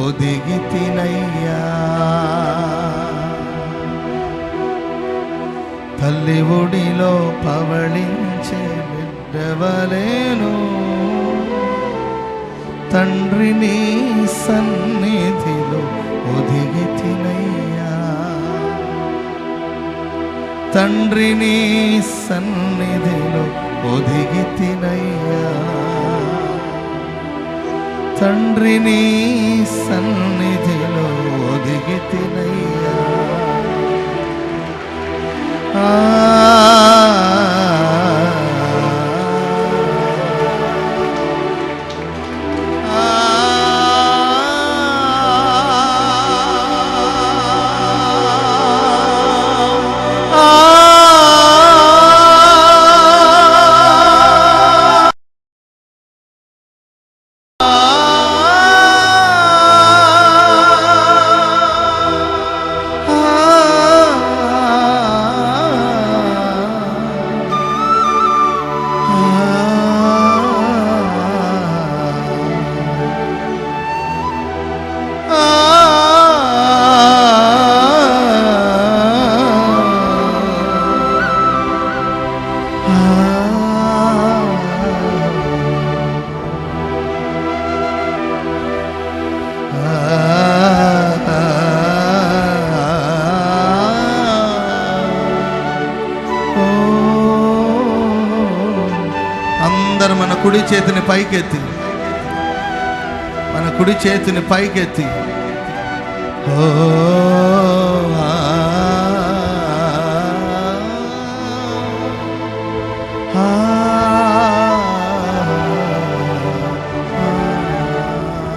ఒదిగి తినయ్యా తల్లి ఒడిలో పవళించే బిడ్డవలేను. తండ్రిని సన్నిధిలో ఒదిగి తినయ్యా తండ్రిని సన్నిధిలో ఒదిగి తినయ్యా తండ్రిని సన్నిధిలో ఒదిగి తినయ్యా. అందరు మన కుడి చేతిని పైకెత్తి. మన కుడి చేతిని పైకెత్తి. ఓ